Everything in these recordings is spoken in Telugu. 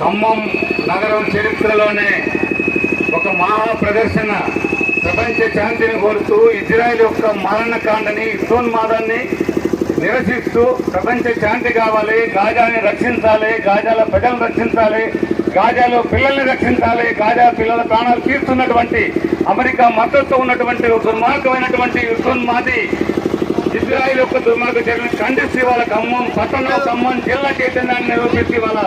ఖమ్మం నగరం చరిత్రలోనే ఒక మహా ప్రదర్శన ప్రపంచ శాంతిని కోరుతూ ఇజ్రాయెల్ యొక్క మారణకాండని మాదాన్ని నిరసిస్తూ ప్రపంచ శాంతి కావాలి గాజాని రక్షించాలి గాజాల ప్రజలను రక్షించాలి గాజాలో పిల్లల్ని రక్షించాలి గాజా పిల్లల ప్రాణాలు తీస్తున్నటువంటి అమెరికా మద్దతు ఉన్నటువంటి ఒక దుర్మార్గమైనటువంటి యుద్ధోన్మాది ఇజ్రాయిల్ యొక్క దుర్మార్గ చర్యలను ఖండిస్తూ వాళ్ళ ఖమ్మం పట్టణం ఖమ్మం జిల్లా చైతన్యాన్ని నిరూపించి వాళ్ళ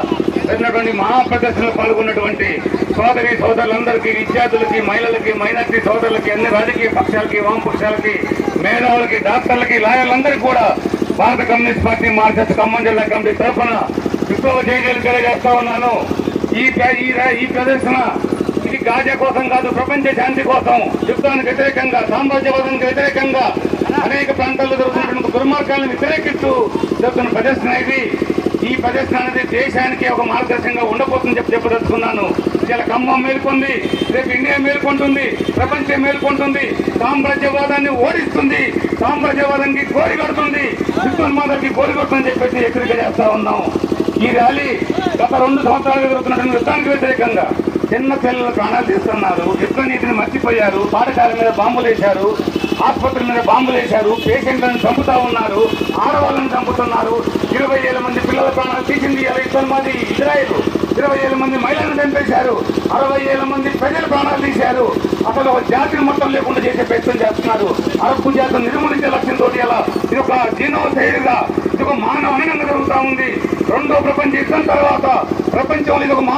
జరిగినటువంటి మహాప్రదర్శనలో పాల్గొన్నటువంటి సోదరి సోదరులందరికీ విద్యార్థులకి మహిళలకి మైనార్టీ సోదరులకి అన్ని రాజకీయ పక్షాలకి వామపక్షాలకి మేధావులకి డాక్టర్లకి లాయర్లందరికీ కూడా భారత కమ్యూనిస్ట్ పార్టీ మార్కెట్ ఖమ్మం జిల్లా కమిటీ తరఫున విప్లవ జయజయలు తెలియజేస్తా ఉన్నాను. ఈ ఈ ఈ ప్రదర్శన ఇది గాజా కోసం కాదు ప్రపంచ శాంతి కోసం యుద్ధానికి వ్యతిరేకంగా సామ్రాజ్యవాదానికి వ్యతిరేకంగా అనేక ప్రాంతాల్లో జరుగుతున్నటువంటి దుర్మార్గాలను వ్యతిరేకిస్తూ జరుగుతున్న ప్రదర్శన ఇది. ఈ ప్రదర్శన అనేది దేశానికి ఒక మార్గదర్శకంగా ఉండబోతుందని చెప్పి చెప్పదలుచుకున్నాను. ఇలా ఖమ్మం మేల్కొంది రేపు ఇండియా మేల్కొంటుంది ప్రపంచం మేల్కొంటుంది. సామ్రాజ్యవాదాన్ని ఓడిస్తుంది సామ్రాజ్యవాదానికి కోరిగడుతుంది విశ్వన్మాదానికి కోరి కొడుతుందని చెప్పేసి హెచ్చరిక చేస్తా ఉన్నాం. ఈ ర్యాలీ గత రెండు సంవత్సరాలుగా జరుగుతున్నటువంటి యుద్ధానికి వ్యతిరేకంగా చిన్న పిల్లలు ప్రాణాలు తీస్తున్నారు. యుద్ధ నీతిని మర్చిపోయారు. పాఠశాల మీద బాంబులు వేశారు. ఆసుపత్రుల మీద బాంబులు వేశారు. పేషెంట్లను చంపుతా ఉన్నారు. ఆడవాళ్ళని చంపుతున్నారు. ఇరవై వేల మంది పిల్లల ప్రాణాలు తీసింది ఇరవై మంది ఇజ్రాయెల్. ఇరవై వేల మంది మహిళలను చంపేశారు. అరవై వేల మంది ప్రజల ప్రాణాలు తీశారు. అసలు ఒక జాతిని మొత్తం లేకుండా చేసే ప్రయత్నం చేస్తున్నారు. అరకు జాతిని నిర్మూలించే లక్ష్యంతో ఇలా ఇది ఒక జీనోసైడ్గా ఇది ఒక మానవ జరుగుతూ ఉంది. రెండో ప్రపంచ యుద్ధం తర్వాత ప్రపంచంలో ఇది ఒక మా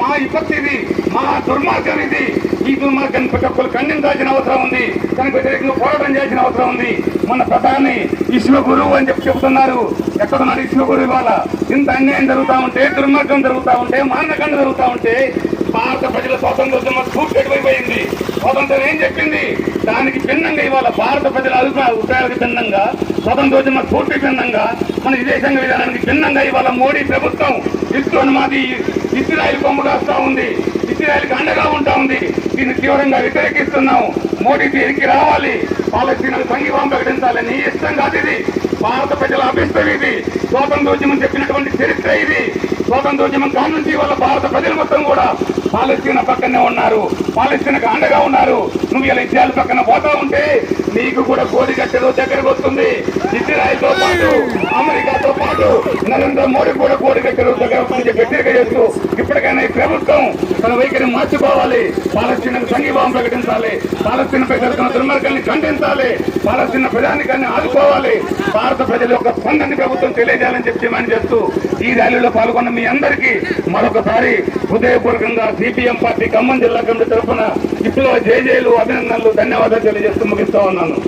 మా విపత్తి ఇది. మా దుర్మార్గం ఇది. ఈ దుర్మార్గాన్ని ప్రతి ఒక్కరు ఖండించాల్సిన అవసరం ఉంది. దానికి వ్యతిరేకంగా పోరాటం చేయాల్సిన అవసరం ఉంది. మన ప్రధాని విశ్వగురువు అని చెప్పి చెబుతున్నారు. ఎక్కడున్నారు గురువు ఇవాళ? ఇంత అన్యాయం జరుగుతూ ఉంటే దుర్మార్గం జరుగుతూ ఉంటే మారణకాండ జరుగుతూ ఉంటే భారత ప్రజల స్వాతంత్రోద్యమం స్ఫూర్తి ఎటువైపోయింది స్వాతంత్రం ఏం చెప్పింది? దానికి భిన్నంగా ఇవాళ భారత ప్రజల అభిప్రాయ అభిప్రాయాలకు భిన్నంగా స్వతంత్రోద్యమ స్ఫూర్తి భిన్నంగా మన విదేశాంగ విధానానికి భిన్నంగా ఇవాళ మోడీ ప్రభుత్వం ఇస్తున్నమాది ఇస్రాయల్ కొమ్ము కాస్తా ఉంది. ఇస్రాయల్కి అండగా ఉంటా ఉంది. దీన్ని తీవ్రంగా వ్యతిరేకిస్తున్నాం. మోడీ దీనికి రావాలి. పాలస్తీనాలు సంఘీభావం ప్రకటించాలని నీ ఇష్టం కాదు ఇది. భారత ప్రజల అభిష్టం ఇది. స్వాతంత్రోద్యమం చెప్పినటువంటి చరిత్ర ఇది. స్వాతంత్రోద్యమం కానుంచి వాళ్ళ భారత ప్రజలు మొత్తం కూడా పాలస్తీనా పక్కనే ఉన్నారు. పాలస్తీనాకు అండగా ఉన్నారు. నువ్వు ఇలా ఇజ్రాయల్ పక్కన పోతా ఉంటే నీకు కూడా కోడి కట్టెలు దగ్గరకు వస్తుంది. ఇజ్రాయల్తో పాటు అమెరికా నరేంద్ర మోడీ కూడా కోడి కట్టెలు దగ్గర చేస్తూ ఇప్పటికైనా ఈ ప్రభుత్వం తన వైఖరి మార్చుకోవాలి. పాలస్తీనాకు సంఘీభావం ప్రకటించాలి. పాలస్తీనపై ప్రజలకు దుర్మార్గాన్ని ఖండించాలి. పాలస్తీన ప్రజానికాన్ని ఆదుకోవాలి. భారత ప్రజల యొక్క స్పందన ప్రభుత్వం తెలియజేయాలని చెప్పి డిమాండ్ చేస్తూ ఈ ర్యాలీలో పాల్గొన్న మీ అందరికీ మరొకసారి హృదయపూర్వకంగా సిపిఎం పార్టీ ఖమ్మం జిల్లా కమిటీ తరఫున ఇప్పుడు జేజేలు అభినందనలు ధన్యవాదాలు తెలియజేస్తూ ముగిస్తా ఉన్నాను.